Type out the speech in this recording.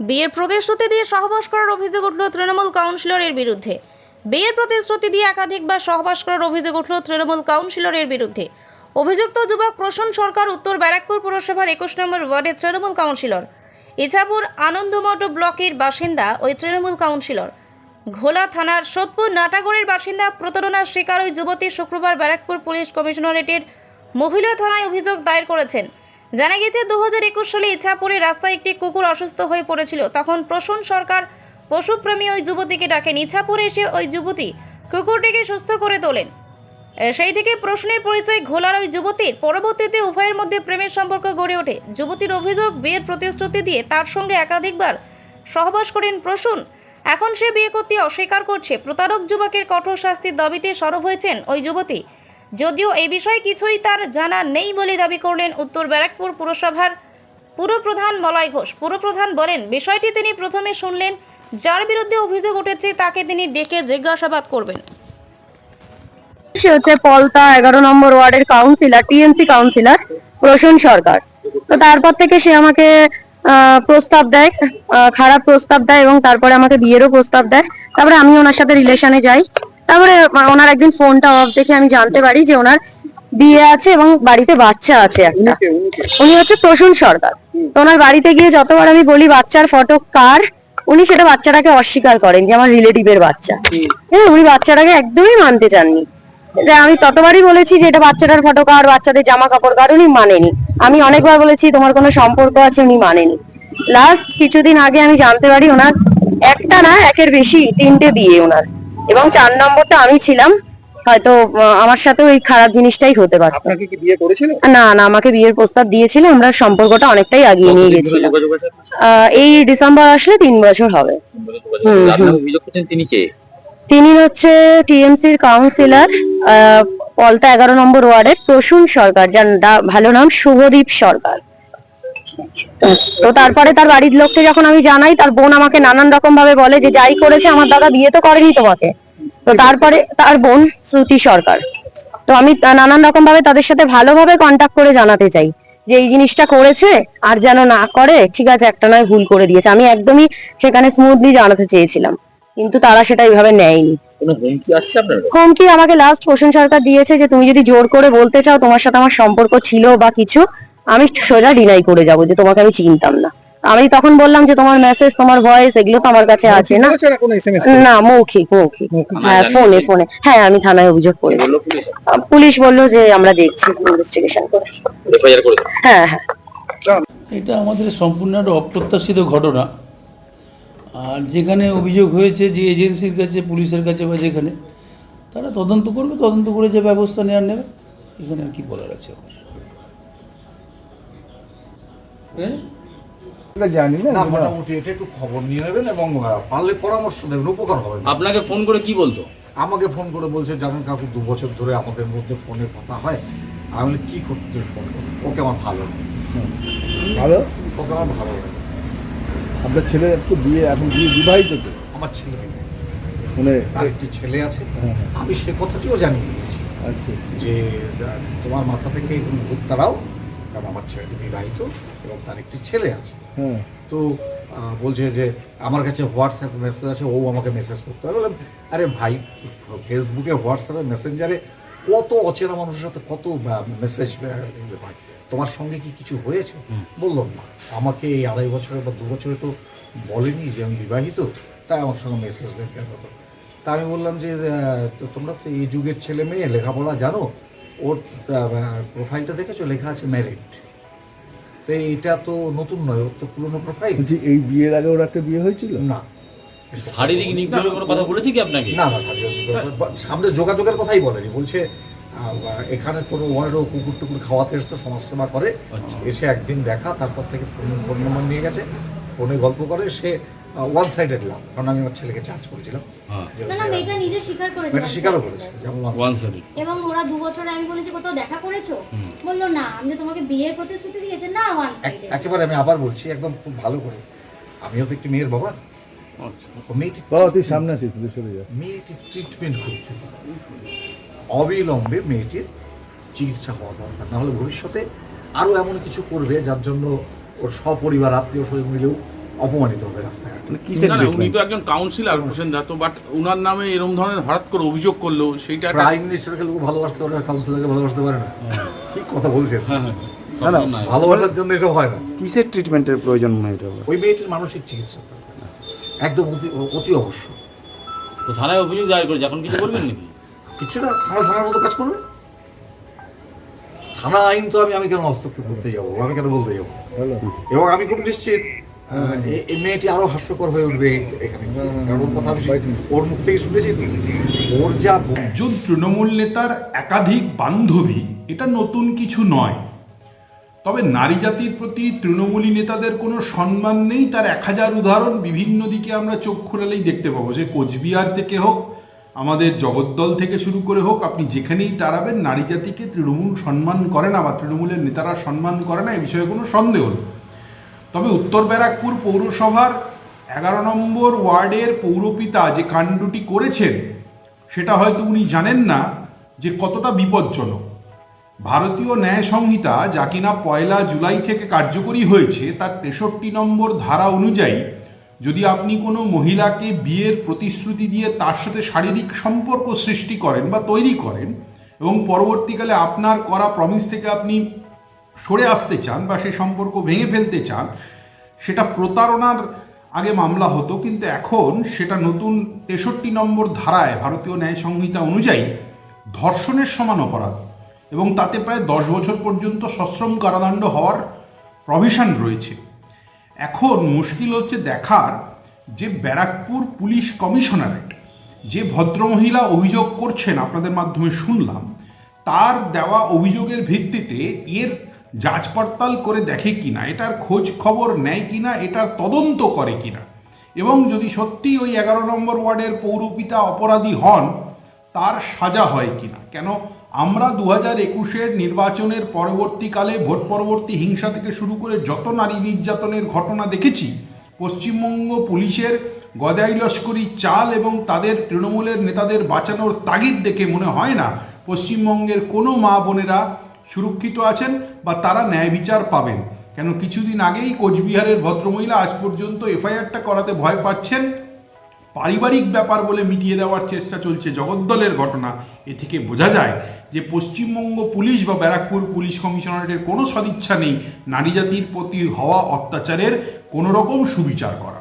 বিয়ের প্রতিশ্রুতি দিয়ে সহবাস করার অভিযোগ উঠল তৃণমূল কাউন্সিলরের বিরুদ্ধে। বিয়ের প্রতিশ্রুতি দিয়ে একাধিকবার সহবাস করার অভিযোগ উঠল তৃণমূল কাউন্সিলরের বিরুদ্ধে। অভিযুক্ত যুবক প্রসূন সরকার উত্তর ব্যারাকপুর পুরসভার একুশ নম্বর ওয়ার্ডের তৃণমূল কাউন্সিলর। ইছাপুর আনন্দমঠ ব্লকের বাসিন্দা ওই তৃণমূল কাউন্সিলর। ঘোলা থানার সোদপুর নাটাগড়ের বাসিন্দা প্রতারণার শিকার ওই যুবতী শুক্রবার ব্যারাকপুর পুলিশ কমিশনারেটের মহিলা থানায় অভিযোগ দায়ের করেছেন। জানা গেছে দু হাজার একুশ সালে ইছাপুরে রাস্তায় একটি কুকুর অসুস্থ হয়ে পড়েছিল। তখন প্রসূন সরকার পশুপ্রেমী ওই যুবতীকে ডাকেন। ইছাপুরে এসে ওই যুবতী কুকুরটিকে সুস্থ করে তোলেন। সেই থেকে প্রশ্নের পরিচয় ঘোলার ওই যুবতীর। পরবর্তীতে উভয়ের মধ্যে প্রেমের সম্পর্ক গড়ে ওঠে। যুবতীর অভিযোগ, বিয়ের প্রতিশ্রুতি দিয়ে তার সঙ্গে একাধিকবার সহবাস করেন প্রসূন। এখন সে বিয়ে করতে অস্বীকার করছে। প্রতারক যুবকের কঠোর শাস্তির দাবিতে সরব হয়েছেন ওই যুবতী। যদিও এই বিষয়ে কিছুই তার জানা নেই বলে দাবি করলেন উত্তর ব্যারাকপুর পুরসভার পুরপ্রধান মলয় ঘোষ। পুরপ্রধান বলেন, বিষয়টি তিনি প্রথমে শুনলেন, যার বিরুদ্ধে অভিযোগ উঠেছে তাকে তিনি ডেকে জিজ্ঞাসাবাদ করবেন। সে হচ্ছে পলতা, এগারো নম্বর ওয়ার্ডের councillor TMC councillor Prasun Sarkar. তো তারপর থেকে সে আমাকে প্রস্তাব দেয় খারাপ প্রস্তাব দেয় এবং তারপরে আমাকে বিয়েরও প্রস্তাব দেয়। তারপরে আমি ওনার সাথে রিলেশনে যাই। তারপরে ওনার একদিন ফোনটা অফ দেখে আমি জানতে পারি যে ওনার বিয়ে আছে এবং বাড়িতে বাচ্চা আছে একটা। উনি হচ্ছে প্রসূন সরকার। তো ওনার বাড়িতে গিয়ে যতবার আমি বলি বাচ্চার ফটো কার উনি সেটা বাচ্চাটাকে অস্বীকার করেন যে আমার রিলেটিভের বাচ্চা। হ্যাঁ উনি বাচ্চাটাকে একদমই মানতে চাননি। যে আমি ততবারই বলেছি যে এটা বাচ্চাটার ফটো কার বাচ্চাদের জামা কাপড় কার উনি মানেনি। আমি অনেকবার বলেছি তোমার কোনো সম্পর্ক আছে? উনি মানেনি। লাস্ট কিছুদিন আগে আমি জানতে পারি ওনার একটা না একের বেশি তিনটে বিয়ে ওনার। এবং চার নম্বরটা আমি ছিলাম। হয়তো আমার সাথে ওই খারাপ জিনিসটাই হতে পারতো। আপনাকে কি বিয়ে করেছিল? না না আমাকে বিয়ের প্রস্তাব দিয়েছিল। আমরা সম্পর্কটা অনেকটাই আগিয়ে নিয়ে গেছিলাম। এই ডিসেম্বর আসলে তিন বছর হবে। তিন করছেন তিনি কে? তিনি হচ্ছে টিএমসির কাউন্সিলর পলতা এগারো নম্বর ওয়ার্ডের প্রসূন সরকার যার ভালো নাম শুভদীপ সরকার। তো তারপরে তার বাড়ির লোককে যখন আমি জানাই তার বোন আমাকে নানান রকম ভাবে বলে যে যাই করেছে আমার দাদা বিয়ে তো করেনি তোমাকে। তো তারপরে তার বোন শ্রুতি সরকার। তো আমি নানান রকম ভাবে তাদের সাথে ভালোভাবে কন্ট্যাক্ট করে জানাতে চাই যে এই জিনিসটা করেছে আর যেন না করে ঠিক আছে একটা নয় ভুল করে দিয়েছে। আমি একদমই সেখানে স্মুথলি জানাতে চেয়েছিলাম। কিন্তু তারা সেটা এইভাবে নেয়নি। হুমকি আমাকে লাস্ট পোষণ সরকার দিয়েছে যে তুমি যদি জোর করে বলতে চাও তোমার সাথে আমার সম্পর্ক ছিল বা কিছু আমি সোজা ডিনাই করে যাব যে তোমাকে আমি চিনতাম না। আমি তখন বললাম যে তোমার মেসেজ তোমার ভয়েস এগুলো তো আমার কাছে আছে না। না মৌখিক মৌখিক। হ্যাঁ ফোনে ফোনে হ্যাঁ আমি থানায় অভিযোগ করি পুলিশ। পুলিশ বলল যে আমরা দেখছি ইনভেস্টিগেশন করে। হ্যাঁ হ্যাঁ। এটা আমাদের সম্পূর্ণ একটা অপ্রত্যাশিত ঘটনা। আর যেখানে অভিযোগ হয়েছে যে এজেন্সির কাছে পুলিশের কাছে বা যেখানে তারা তদন্ত করবে তদন্ত করে যে ব্যবস্থা নেওয়ার নেবে। এখানে আর কি বলার আছে? আমার জানি না না মোটামুটি এটা একটু খবর নিয়ে নেবেন এবং পারলে পরামর্শ দেবেন উপকার হবে। আপনাকে ফোন করে কি বলতো? আমাকে ফোন করে বলছে জানেন কাকু দু বছর ধরে আমাদের মধ্যে ফোনে কথা হয়। আমি কি করতে ফোন ওকে আমার ভালো ভালো? ওকে আমার ভালো লাগে। আপনার ছেলে একটু বিয়ে এখন বিয়ে বিবাহিত তো? আমার ছেলে। মানে তার একটি ছেলে আছে। হ্যাঁ, আমি সে কথাটিও জানিয়ে দিয়েছি আচ্ছা। যে তোমার মাথা থেকে ভূত তারাও কারণ আমার ছেলে বিবাহিত এবং তার একটি ছেলে আছে। তো বলছে যে আমার কাছে হোয়াটসঅ্যাপ মেসেজ আছে ও আমাকে মেসেজ করতে হবে। বললাম আরে ভাই ফেসবুকে হোয়াটসঅ্যাপে মেসেঞ্জারে কত অচেনা মানুষের সাথে কত মেসেজ হয়? তোমার সঙ্গে কি কিছু হয়েছে? বললাম না। আমাকে এই আড়াই বছরে বা দু বছরে তো বলেনি যে আমি বিবাহিত তাই আমার সঙ্গে মেসেজ দেখতে হতো তা আমি বললাম যে তো তোমরা তো এই যুগের ছেলে মেয়ে লেখাপড়া জানো? ওর প্রোফাইলটা দেখেছ? লেখা আছে ম্যারিড তো এটা তো নতুন নয় ওর তো পুরোনো প্রোফাইল বলছি এই বিয়ের আগে ওর একটা বিয়ে হয়েছিল? না। শারীরিক নিগ্রহের কোনো কথা বলেছে কি আপনাকে? না না সামনে- সামনে যোগাযোগের কথাই বলেনি বলছে এখানে কোনো ওয়ার্ডও কুকুর টুকুর খাওয়াতে এসে তো সমাজসেবা করে। আচ্ছা। এসে একদিন দেখা তারপর থেকে ফোন ফোন নম্বর নিয়ে গেছে ফোনে গল্প করে সে ওয়ান সাইডেড লাভ কারণ আমি আমার ছেলেকে চার্জ করেছিলাম। হ্যাঁ। না না মেয়েটা নিজে স্বীকার করেছে এটা স্বীকারও করেছে যেমন ওয়ান সাইডেড এবং ওরা দু বছরে আমি বলেছি কোথাও দেখা করেছ? বলল না আমি যে তোমাকে বিয়ের প্রতিশ্রুতি দিয়েছে না ওয়ান এক- একেবারে আমি আবার বলছি একদম খুব ভালো করে। আমিও তো একটি মেয়ের বাবা। ও মেয়েটি বাবা তুই সামনে আছিস তুই সরে যা। মেয়েটির ট্রিটমেন্ট করছে। অবিলম্বে মেয়েটির চিকিৎসা হওয়া দরকার। নাহলে ভবিষ্যতে আরও এমন কিছু করবে যার জন্য ওর সপরিবার আত্মীয় স্বজন মিলেও অপমানিত হবে রাস্তাঘাটে কিসের না না, উনি তো একজন কাউন্সিলর হোসেন দত্ত বাট উনার নামে এরকম ধরনের হঠাৎ করে অভিযোগ করল সেইটা একটা- প্রাইম মিনিস্টারকে লোক ভালোবাসতে পারে কাউন্সিলরকে ভালোবাসতে পারে না। ঠিক কথা বলছেন। হ্যাঁ হ্যাঁ না, না, ভালোবাসার জন্য এসব হয় না। কিসের ট্রিটমেন্টের প্রয়োজন মনে হয় ওই মেয়েটির মানসিক চিকিৎসা। একদম অতি অতি অবশ্যই তো থানায় অভিযোগ দায়ের করেছে এখন কিছু করবেন নাকি? কিছুটা থানা থানার মতো কাজ করবে? থানা আইন তো আমি আমি কেন হস্তক্ষেপ করতে যাব? আমি কেন বলতে যাব? এবং আমি খুব নিশ্চিত এই মেয়েটি আরও হাস্যকর হয়ে উঠবে এখানে। কথা ওর মুখ থেকে শুনেছি ওর যা একজন তৃণমূল নেতার একাধিক বান্ধবী, এটা নতুন কিছু নয়। তবে নারী জাতির প্রতি তৃণমূলী নেতাদের কোনো সম্মান নেই, তার এক হাজার উদাহরণ বিভিন্ন দিকে আমরা চোখ খোলালেই দেখতে পাবো। সে কোচবিহার থেকে হোক, আমাদের জগদ্দল থেকে শুরু করে হোক, আপনি যেখানেই দাঁড়াবেন নারী জাতিকে তৃণমূল সম্মান করে না বা তৃণমূলের নেতারা সম্মান করে না, এ বিষয়ে কোনো সন্দেহ নেই। তবে উত্তর ব্যারাকপুর পৌরসভার এগারো নম্বর ওয়ার্ডের পৌরপিতা যে কাণ্ডটি করেছেন, সেটা হয়তো উনি জানেন না যে কতটা বিপজ্জনক। ভারতীয় ন্যায় সংহিতা যা কিনা পয়লা জুলাই থেকে কার্যকরী হয়েছে, তার তেষট্টি নম্বর ধারা অনুযায়ী যদি আপনি কোনো মহিলাকে বিয়ের প্রতিশ্রুতি দিয়ে তার সাথে শারীরিক সম্পর্ক সৃষ্টি করেন বা তৈরি করেন এবং পরবর্তীকালে আপনার করা প্রমিস থেকে আপনি সরে আসতে চান বা সেই সম্পর্ক ভেঙে ফেলতে চান, সেটা প্রতারণার আগে মামলা হতো, কিন্তু এখন সেটা নতুন তেষট্টি নম্বর ধারায় ভারতীয় ন্যায় সংহিতা অনুযায়ী ধর্ষণের সমান অপরাধ এবং তাতে প্রায় দশ বছর পর্যন্ত সশ্রম কারাদণ্ড হওয়ার প্রভিশন রয়েছে। এখন মুশকিল হচ্ছে দেখার যে ব্যারাকপুর পুলিশ কমিশনারেট যে ভদ্রমহিলা অভিযোগ করছেন, আপনাদের মাধ্যমে শুনলাম, তার দেওয়া অভিযোগের ভিত্তিতে এর যাচ পড়তাল করে দেখে কিনা, এটার খোঁজ খবর নেয় কিনা, এটার তদন্ত করে কিনা। এবং যদি সত্যি ওই এগারো নম্বর ওয়ার্ডের পৌরপিতা অপরাধী হন, তার সাজা হয় কিনা? কেন আমরা দু হাজার একুশের নির্বাচনের পরবর্তীকালে, ভোট পরবর্তী হিংসা থেকে শুরু করে যত নারী নির্যাতনের ঘটনা দেখেছি, পশ্চিমবঙ্গ পুলিশের গদাই লস্করি চাল এবং তাদের তৃণমূলের নেতাদের বাঁচানোর তাগিদ দেখে মনে হয় না, পশ্চিমবঙ্গের কোনো মা বোনেরা সুরক্ষিত আছেন বা তারা ন্যায় বিচার পাবেন। কেন কিছুদিন আগেই কোচবিহারের ভদ্রমহিলা আজ পর্যন্ত এফআইআরটা করাতে ভয় পাচ্ছেন? পারিবারিক ব্যাপার বলে মিটিয়ে দেওয়ার চেষ্টা চলছে জগদ্দলের ঘটনা। এ থেকে বোঝা যায় যে পশ্চিমবঙ্গ পুলিশ বা ব্যারাকপুর পুলিশ কমিশনারেটের কোনো সদিচ্ছা নেই। নারী জাতির প্রতি হওয়া অত্যাচারের কোনো রকম সুবিচার করা।